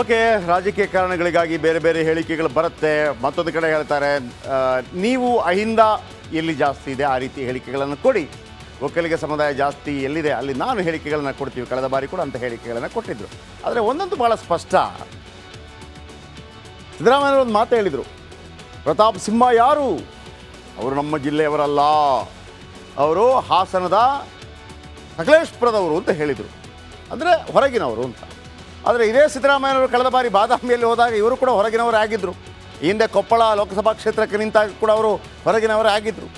Okay, ರಾಜಕೀಯ ಕಾರಣಗಳಿಗಾಗಿ ಬೇರೆ ಬೇರೆ ಹೇಳಿಕೆಗಳು ಬರುತ್ತೆ. ಮತ್ತೊಂದು ಕಡೆ ಹೇಳ್ತಾರೆ ನೀವು ಅಹಿಂದ ಎಲ್ಲಿ ಜಾಸ್ತಿ ಇದೆ ಆ ರೀತಿ ಹೇಳಿಕೆಗಳನ್ನು ಕೊಡಿ. ಒಕ್ಕಲಿಗ ಸಮುದಾಯ ಜಾಸ್ತಿ ಎಲ್ಲಿದೆ ಅಲ್ಲಿ ನಾನು ಹೇಳಿಕೆಗಳನ್ನು ಕೊಡ್ತೀವಿ. ಕಳೆದ ಬಾರಿ ಕೂಡ ಅಂತ ಹೇಳಿಕೆಗಳನ್ನು ಕೊಟ್ಟಿದ್ರು. ಆದರೆ ಒಂದೊಂದು ಭಾಳ ಸ್ಪಷ್ಟ. ಸಿದ್ದರಾಮಯ್ಯ ಒಂದು ಮಾತು ಹೇಳಿದರು. ಪ್ರತಾಪ್ ಸಿಂಹ ಯಾರು? ಅವರು ನಮ್ಮ ಜಿಲ್ಲೆಯವರಲ್ಲ. ಅವರು ಹಾಸನದ ಸಕಲೇಶ್ಪುರದವರು ಅಂತ ಹೇಳಿದರು. ಅಂದರೆ ಹೊರಗಿನವರು ಅಂತ. ಆದರೆ ಇದೇ ಸಿದ್ದರಾಮಯ್ಯನವರು ಕಳೆದ ಬಾರಿ ಬಾದಾಮಿಯಲ್ಲಿ ಹೋದಾಗ ಇವರು ಕೂಡ ಹೊರಗಿನವರೇ ಆಗಿದ್ದರು ಹಿಂದೆ ಕೊಪ್ಪಳ ಲೋಕಸಭಾ ಕ್ಷೇತ್ರಕ್ಕೆ ನಿಂತಾಗ ಕೂಡ ಅವರು ಹೊರಗಿನವರೇ ಆಗಿದ್ದರು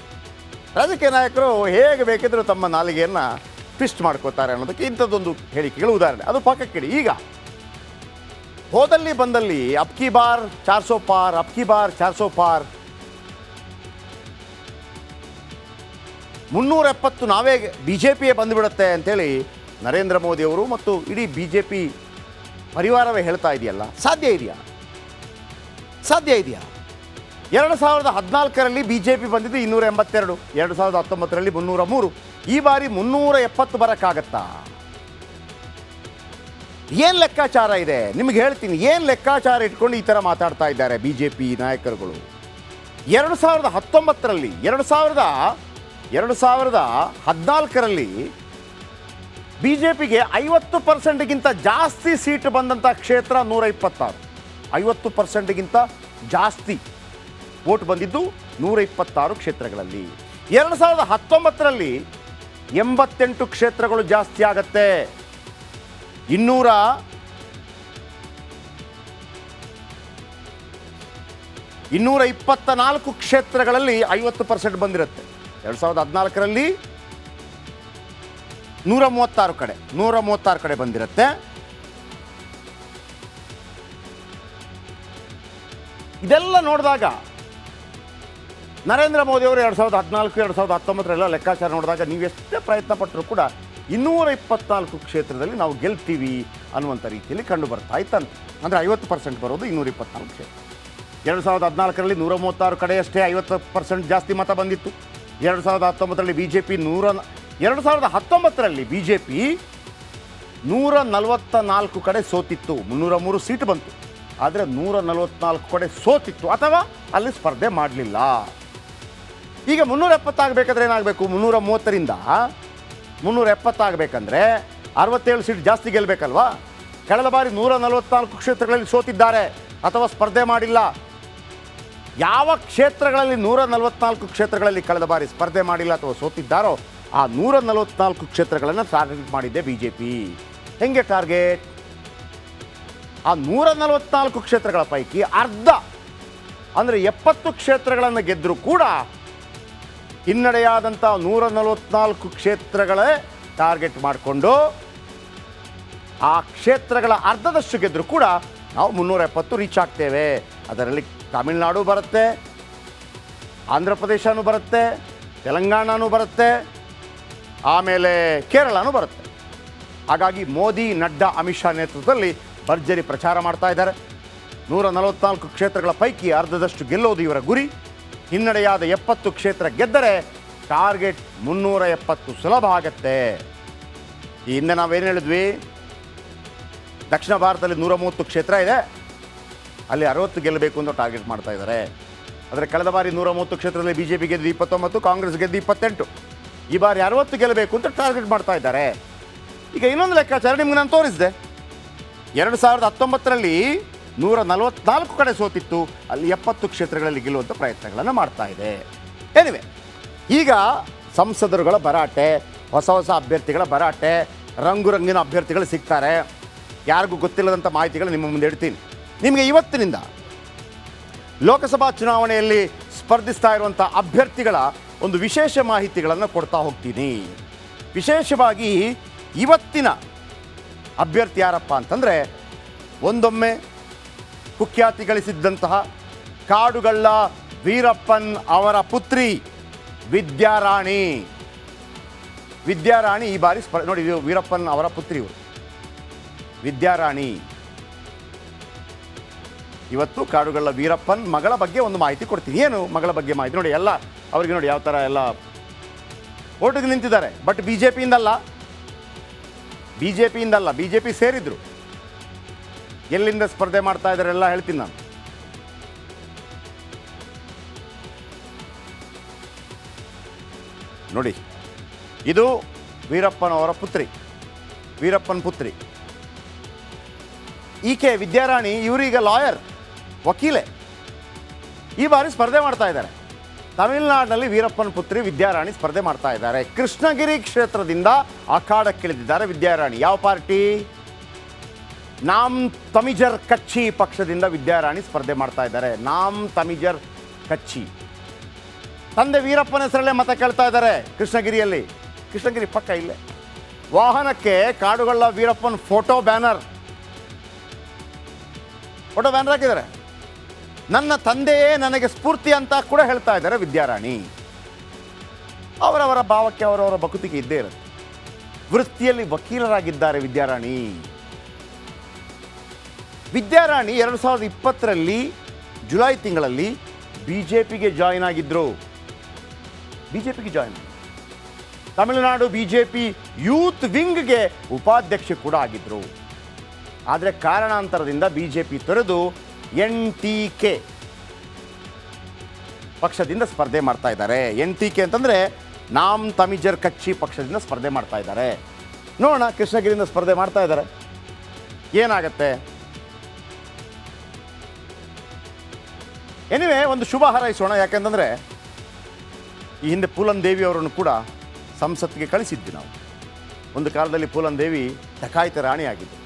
ರಾಜಕೀಯ ನಾಯಕರು ಹೇಗೆ ಬೇಕಿದ್ದರೂ ತಮ್ಮ ನಾಲಿಗೆಯನ್ನು ಟ್ವಿಸ್ಟ್ ಮಾಡ್ಕೋತಾರೆ ಅನ್ನೋದಕ್ಕೆ ಇಂಥದ್ದೊಂದು ಹೇಳಿಕೆಗಳು ಉದಾಹರಣೆ. ಅದು ಪಕ್ಕಕ್ಕಿಡಿ. ಈಗ ಹೋದಲ್ಲಿ ಬಂದಲ್ಲಿ ಅಬ್ಕಿ ಬಾರ್, ಚಾರ್ ಸೋ ಪಾರ್ ಅಪ್ಕಿ ಬಾರ್, ಚಾರ್ ಸೋ ಪಾರ್. ಮುನ್ನೂರ ಎಪ್ಪತ್ತು ನಾವೇ ಬಿ ಜೆ ಪಿಯೇ ಬಂದುಬಿಡುತ್ತೆ ಅಂಥೇಳಿ ನರೇಂದ್ರ ಮೋದಿಯವರು ಮತ್ತು ಇಡೀ ಬಿ ಜೆ ಪಿ ಪರಿವಾರವೇ ಹೇಳ್ತಾ ಇದೆಯಲ್ಲ, ಸಾಧ್ಯ ಇದೆಯಾ? ಸಾಧ್ಯ ಇದೆಯಾ? ಎರಡು ಸಾವಿರದ ಹದಿನಾಲ್ಕರಲ್ಲಿ ಬಿ ಜೆ ಪಿ ಬಂದಿದ್ದು ಇನ್ನೂರ ಎಂಬತ್ತೆರಡು, ಎರಡು ಸಾವಿರದ ಹತ್ತೊಂಬತ್ತರಲ್ಲಿ ಮುನ್ನೂರ ಮೂರು. ಈ ಬಾರಿ ಮುನ್ನೂರ ಎಪ್ಪತ್ತು ಬರೋಕ್ಕಾಗತ್ತಾ? ಏನು ಲೆಕ್ಕಾಚಾರ ಇದೆ? ನಿಮ್ಗೆ ಹೇಳ್ತೀನಿ, ಏನು ಲೆಕ್ಕಾಚಾರ ಇಟ್ಕೊಂಡು ಈ ಥರ ಮಾತಾಡ್ತಾ ಇದ್ದಾರೆ ಬಿ ಜೆ ಪಿ ನಾಯಕರುಗಳು? ಎರಡು ಸಾವಿರದ ಹತ್ತೊಂಬತ್ತರಲ್ಲಿ, ಎರಡು ಸಾವಿರದ ಎರಡು ಸಾವಿರದ ಹದಿನಾಲ್ಕರಲ್ಲಿ ಬಿ ಜೆ ಪಿಗೆ ಐವತ್ತು ಪರ್ಸೆಂಟ್ಗಿಂತ ಜಾಸ್ತಿ ಸೀಟ್ ಬಂದಂಥ ಕ್ಷೇತ್ರ ನೂರ ಇಪ್ಪತ್ತಾರು ಐವತ್ತು ಪರ್ಸೆಂಟ್ಗಿಂತ ಜಾಸ್ತಿ ವೋಟ್ ಬಂದಿದ್ದು ನೂರ ಇಪ್ಪತ್ತಾರು ಕ್ಷೇತ್ರಗಳಲ್ಲಿ. ಎರಡು ಸಾವಿರದ ಹತ್ತೊಂಬತ್ತರಲ್ಲಿ ಎಂಬತ್ತೆಂಟು ಕ್ಷೇತ್ರಗಳು ಜಾಸ್ತಿ ಆಗತ್ತೆ. ಇನ್ನೂರ ಇನ್ನೂರ ಇಪ್ಪತ್ತ ನಾಲ್ಕು ಕ್ಷೇತ್ರಗಳಲ್ಲಿ ಐವತ್ತು ಪರ್ಸೆಂಟ್ ಬಂದಿರುತ್ತೆ. ಎರಡು ಸಾವಿರದ ಹದಿನಾಲ್ಕರಲ್ಲಿ ನೂರ ಮೂವತ್ತಾರು ಕಡೆ ನೂರ ಮೂವತ್ತಾರು ಕಡೆ ಬಂದಿರುತ್ತೆ. ಇದೆಲ್ಲ ನೋಡಿದಾಗ ನರೇಂದ್ರ ಮೋದಿ ಅವರು ಎರಡು ಸಾವಿರದ ಹದಿನಾಲ್ಕು, ಎರಡು ಸಾವಿರದ ಹತ್ತೊಂಬತ್ತರೆಲ್ಲ ಲೆಕ್ಕಾಚಾರ ನೋಡಿದಾಗ ನೀವು ಎಷ್ಟೇ ಪ್ರಯತ್ನ ಪಟ್ಟರೂ ಕೂಡ ಇನ್ನೂರ ಇಪ್ಪತ್ನಾಲ್ಕು ಕ್ಷೇತ್ರದಲ್ಲಿ ನಾವು ಗೆಲ್ತೀವಿ ಅನ್ನುವಂಥ ರೀತಿಯಲ್ಲಿ ಕಂಡು ಬರ್ತಾ ಇತ್ತಂತೆ. ಅಂದರೆ ಐವತ್ತು ಪರ್ಸೆಂಟ್ ಬರೋದು ಇನ್ನೂರ ಇಪ್ಪತ್ನಾಲ್ಕು ಕ್ಷೇತ್ರ. ಎರಡು ಸಾವಿರದ ಹದಿನಾಲ್ಕರಲ್ಲಿ ನೂರ ಮೂವತ್ತಾರು ಕಡೆಯಷ್ಟೇ ಐವತ್ತು ಪರ್ಸೆಂಟ್ ಜಾಸ್ತಿ ಮತ ಬಂದಿತ್ತು. ಎರಡು ಸಾವಿರದ ಹತ್ತೊಂಬತ್ತರಲ್ಲಿ ಬಿ ಜೆ ಪಿ ನೂರ ಎರಡು ಸಾವಿರದ ಹತ್ತೊಂಬತ್ತರಲ್ಲಿ ಬಿ ಜೆ ಪಿ ನೂರ ನಲವತ್ತ ನಾಲ್ಕು ಕಡೆ ಸೋತಿತ್ತು. ಮುನ್ನೂರ ಮೂರು ಸೀಟ್ ಬಂತು. ಆದರೆ ನೂರ ನಲವತ್ನಾಲ್ಕು ಕಡೆ ಸೋತಿತ್ತು. ಅಥವಾ ಅಲ್ಲಿ ಸ್ಪರ್ಧೆ ಮಾಡಲಿಲ್ಲ. ಈಗ ಮುನ್ನೂರ ಎಪ್ಪತ್ತಾಗಬೇಕಾದ್ರೆ ಏನಾಗಬೇಕು? ಮುನ್ನೂರ ಮೂವತ್ತರಿಂದ ಮುನ್ನೂರ ಎಪ್ಪತ್ತಾಗಬೇಕಂದ್ರೆ ಅರವತ್ತೇಳು ಸೀಟ್ ಜಾಸ್ತಿ ಗೆಲ್ಲಬೇಕಲ್ವಾ ಕಳೆದ ಬಾರಿ ನೂರ ನಲವತ್ನಾಲ್ಕು ಕ್ಷೇತ್ರಗಳಲ್ಲಿ ಸೋತಿದ್ದಾರೆ. ಅಥವಾ ಸ್ಪರ್ಧೆ ಮಾಡಿಲ್ಲ. ಯಾವ ಕ್ಷೇತ್ರಗಳಲ್ಲಿ ನೂರ ನಲವತ್ನಾಲ್ಕು ಕ್ಷೇತ್ರಗಳಲ್ಲಿ ಕಳೆದ ಬಾರಿ ಸ್ಪರ್ಧೆ ಮಾಡಿಲ್ಲ ಅಥವಾ ಸೋತಿದ್ದಾರೋ ಆ ನೂರ ನಲವತ್ನಾಲ್ಕು ಕ್ಷೇತ್ರಗಳನ್ನು ಟಾರ್ಗೆಟ್ ಮಾಡಿದ್ದೆ ಬಿ ಜೆ ಪಿ ಹೆಂಗೆ ಟಾರ್ಗೆಟ್? ಆ ನೂರ ನಲವತ್ನಾಲ್ಕು ಕ್ಷೇತ್ರಗಳ ಪೈಕಿ ಅರ್ಧ, ಅಂದರೆ ಎಪ್ಪತ್ತು ಕ್ಷೇತ್ರಗಳನ್ನು ಗೆದ್ದರೂ ಕೂಡ ಹಿನ್ನಡೆಯಾದಂಥ ನೂರ ನಲವತ್ನಾಲ್ಕು ಕ್ಷೇತ್ರಗಳೇ ಟಾರ್ಗೆಟ್ ಮಾಡಿಕೊಂಡು ಆ ಕ್ಷೇತ್ರಗಳ ಅರ್ಧದಷ್ಟು ಗೆದ್ದರೂ ಕೂಡ ನಾವು ಮುನ್ನೂರ ಎಪ್ಪತ್ತು ರೀಚ್ ಆಗ್ತೇವೆ. ಅದರಲ್ಲಿ ತಮಿಳುನಾಡು ಬರುತ್ತೆ ಆಂಧ್ರ ಪ್ರದೇಶನೂ ಬರುತ್ತೆ, ತೆಲಂಗಾಣನೂ ಬರುತ್ತೆ. ಆಮೇಲೆ ಕೇರಳನೂ ಬರುತ್ತೆ. ಹಾಗಾಗಿ ಮೋದಿ, ನಡ್ಡಾ, ಅಮಿತ್ ಶಾ ನೇತೃತ್ವದಲ್ಲಿ ಭರ್ಜರಿ ಪ್ರಚಾರ ಮಾಡ್ತಾ ಇದ್ದಾರೆ. ನೂರ ನಲವತ್ನಾಲ್ಕು ಕ್ಷೇತ್ರಗಳ ಪೈಕಿ ಅರ್ಧದಷ್ಟು ಗೆಲ್ಲೋದು ಇವರ ಗುರಿ. ಹಿನ್ನಡೆಯಾದ ಎಪ್ಪತ್ತು ಕ್ಷೇತ್ರ ಗೆದ್ದರೆ ಟಾರ್ಗೆಟ್ ಮುನ್ನೂರ ಎಪ್ಪತ್ತು ಸುಲಭ ಆಗತ್ತೆ. ಈ ಹಿಂದೆ ನಾವೇನು ಹೇಳಿದ್ವಿ? ದಕ್ಷಿಣ ಭಾರತದಲ್ಲಿ ನೂರ ಮೂವತ್ತು ಕ್ಷೇತ್ರ ಇದೆ. ಅಲ್ಲಿ ಅರವತ್ತು ಗೆಲ್ಲಬೇಕು ಅಂತ ಟಾರ್ಗೆಟ್ ಮಾಡ್ತಾ ಇದ್ದಾರೆ. ಆದರೆ ಕಳೆದ ಬಾರಿ ನೂರ ಮೂವತ್ತು ಕ್ಷೇತ್ರದಲ್ಲಿ ಬಿ ಜೆ ಪಿ ಗೆದ್ದು ಇಪ್ಪತ್ತೊಂಬತ್ತು, ಕಾಂಗ್ರೆಸ್ ಗೆದ್ದು ಇಪ್ಪತ್ತೆಂಟು. ಈ ಬಾರಿ ಅರವತ್ತು ಗೆಲ್ಲಬೇಕು ಅಂತ ಟಾರ್ಗೆಟ್ ಮಾಡ್ತಾ ಇದ್ದಾರೆ. ಈಗ ಇನ್ನೊಂದು ಲೆಕ್ಕಾಚಾರ ನಿಮ್ಗೆ ನಾನು ತೋರಿಸಿದೆ. ಎರಡು ಸಾವಿರದ ಹತ್ತೊಂಬತ್ತರಲ್ಲಿ ನೂರ ನಲವತ್ನಾಲ್ಕು ಕಡೆ ಸೋತಿತ್ತು. ಅಲ್ಲಿ ಎಪ್ಪತ್ತು ಕ್ಷೇತ್ರಗಳಲ್ಲಿ ಗೆಲ್ಲುವಂಥ ಪ್ರಯತ್ನಗಳನ್ನು ಮಾಡ್ತಾ ಇದೆ. ಎನಿವೆ ಈಗ ಸಂಸದರುಗಳ ಭರಾಟೆ, ಹೊಸ ಹೊಸ ಅಭ್ಯರ್ಥಿಗಳ ಭರಾಟೆ ರಂಗು ರಂಗಿನ ಅಭ್ಯರ್ಥಿಗಳು ಸಿಗ್ತಾರೆ. ಯಾರಿಗೂ ಗೊತ್ತಿಲ್ಲದಂಥ ಮಾಹಿತಿಗಳು ನಿಮ್ಮ ಮುಂದೆ ಇಡ್ತೀನಿ. ನಿಮಗೆ ಇವತ್ತಿನಿಂದ ಲೋಕಸಭಾ ಚುನಾವಣೆಯಲ್ಲಿ ಸ್ಪರ್ಧಿಸ್ತಾ ಇರುವಂಥ ಅಭ್ಯರ್ಥಿಗಳ ಒಂದು ವಿಶೇಷ ಮಾಹಿತಿಗಳನ್ನು ಕೊಡ್ತಾ ಹೋಗ್ತೀನಿ. ವಿಶೇಷವಾಗಿ ಇವತ್ತಿನ ಅಭ್ಯರ್ಥಿ ಯಾರಪ್ಪ ಅಂತಂದರೆ, ಒಂದೊಮ್ಮೆ ಕುಖ್ಯಾತಿ ಗಳಿಸಿದ್ದಂತಹ ಕಾಡುಗಳ್ಳ ವೀರಪ್ಪನ್ ಅವರ ಪುತ್ರಿ ವಿದ್ಯಾರಾಣಿ. ವಿದ್ಯಾರಾಣಿ ಈ ಬಾರಿ ಸ್ಪರ್, ನೋಡಿ ವೀರಪ್ಪನ್ ಅವರ ಪುತ್ರಿ ಇವರು. ವಿದ್ಯಾರಾಣಿ. ಇವತ್ತು ಕಾಡುಗಳ ವೀರಪ್ಪನ್ ಮಗಳ ಬಗ್ಗೆ ಒಂದು ಮಾಹಿತಿ ಕೊಡ್ತೀನಿ. ಏನು ಮಗಳ ಬಗ್ಗೆ ಮಾಹಿತಿ? ನೋಡಿ, ಎಲ್ಲ ಅವರಿಗೆ ನೋಡಿ ಯಾವ ಥರ ಎಲ್ಲ ಓಟಿಗೆ ನಿಂತಿದ್ದಾರೆ. ಬಟ್ ಬಿ ಜೆ ಪಿಯಿಂದಲ್ಲ ಬಿ ಜೆ ಪಿಯಿಂದಲ್ಲ ಬಿ ಜೆ ಪಿ ಸೇರಿದ್ರು. ಎಲ್ಲಿಂದ ಸ್ಪರ್ಧೆ ಮಾಡ್ತಾ ಇದ್ದಾರೆ ಎಲ್ಲ ಹೇಳ್ತೀನಿ ನಾನು. ನೋಡಿ, ಇದು ವೀರಪ್ಪನವರ ಪುತ್ರಿ. ವೀರಪ್ಪನ ಪುತ್ರಿ. ಈಕೆ ವಿದ್ಯಾರಾಣಿ, ಇವರೀಗ ಲಾಯರ್. ವಕೀಲೆ. ಈ ಬಾರಿ ಸ್ಪರ್ಧೆ ಮಾಡ್ತಾ ಇದ್ದಾರೆ. ತಮಿಳುನಾಡಿನಲ್ಲಿ ವೀರಪ್ಪನ ಪುತ್ರಿ ವಿದ್ಯಾರಾಣಿ ಸ್ಪರ್ಧೆ ಮಾಡ್ತಾ ಇದ್ದಾರೆ. ಕೃಷ್ಣಗಿರಿ ಕ್ಷೇತ್ರದಿಂದ ಅಖಾಡಕ್ಕಿಳಿದಿದ್ದಾರೆ ವಿದ್ಯಾರಾಣಿ. ಯಾವ ಪಾರ್ಟಿ? ನಾಮ್ ತಮಿಜರ್ ಕಚ್ಚಿ ಪಕ್ಷದಿಂದ ವಿದ್ಯಾರಾಣಿ ಸ್ಪರ್ಧೆ ಮಾಡ್ತಾ ಇದ್ದಾರೆ. ನಾಮ್ ತಮಿಜರ್ ಕಚ್ಚಿ. ತಂದೆ ವೀರಪ್ಪನ ಹೆಸರಲ್ಲೇ ಮತ ಕೇಳ್ತಾ ಇದ್ದಾರೆ ಕೃಷ್ಣಗಿರಿಯಲ್ಲಿ. ಕೃಷ್ಣಗಿರಿ ಪಕ್ಕ ಇಲ್ಲೇ. ವಾಹನಕ್ಕೆ ಕಾಡುಗಳ ವೀರಪ್ಪನ ಫೋಟೋ ಬ್ಯಾನರ್. ಫೋಟೋ ಬ್ಯಾನರ್ ಹಾಕಿದ್ದಾರೆ. ನನ್ನ ತಂದೆಯೇ ನನಗೆ ಸ್ಫೂರ್ತಿ ಅಂತ ಕೂಡ ಹೇಳ್ತಾ ಇದ್ದಾರೆ ವಿದ್ಯಾರಾಣಿ. ಅವರವರ ಭಾವಕ್ಕೆ ಅವರವರ ಬಕುತಿಗೆ ಇದ್ದೇ ಇರುತ್ತೆ. ವೃತ್ತಿಯಲ್ಲಿ ವಕೀಲರಾಗಿದ್ದಾರೆ ವಿದ್ಯಾರಾಣಿ. ವಿದ್ಯಾರಾಣಿ ಎರಡು ಸಾವಿರದ ಇಪ್ಪತ್ತರಲ್ಲಿ ಜುಲೈ ತಿಂಗಳಲ್ಲಿ ಬಿ ಜೆ ಪಿಗೆ ಜಾಯಿನ್ ಆಗಿದ್ದರು ಬಿ ಜೆ ಪಿಗೆ join Tamil Nadu B J P youth ವಿಂಗ್ಗೆ ಉಪಾಧ್ಯಕ್ಷೆ ಕೂಡ ಆಗಿದ್ದರು ಆದರೆ ಕಾರಣಾಂತರದಿಂದ ಬಿ ಜೆ ಪಿ ತೊರೆದು ಎನ್ ಟಿ ಕೆ. ಪಕ್ಷದಿಂದ ಸ್ಪರ್ಧೆ ಮಾಡ್ತಾ ಇದ್ದಾರೆ. ಎನ್ ಟಿ ಕೆ ಅಂತಂದರೆ ನಾಮ್ ತಮಿಜರ್ ಕಚ್ಚಿ ಪಕ್ಷದಿಂದ ಸ್ಪರ್ಧೆ ಮಾಡ್ತಾ ಇದ್ದಾರೆ. ನೋಡೋಣ, ಕೃಷ್ಣಗಿರಿಯಿಂದ ಸ್ಪರ್ಧೆ ಮಾಡ್ತಾ ಇದ್ದಾರೆ. ಏನಾಗತ್ತೆ? ಎನಿವೆ ಒಂದು ಶುಭ ಹಾರೈಸೋಣ. ಯಾಕೆಂತಂದರೆ, ಈ ಹಿಂದೆ ಪೂಲನ್ ದೇವಿ ಅವರನ್ನು ಕೂಡ ಸಂಸತ್ತಿಗೆ ಕಳಿಸಿದ್ವಿ ನಾವು. ಒಂದು ಕಾಲದಲ್ಲಿ ಪೂಲನ್ ದೇವಿ ಡಕಾಯಿತ ಆಗಿದ್ದು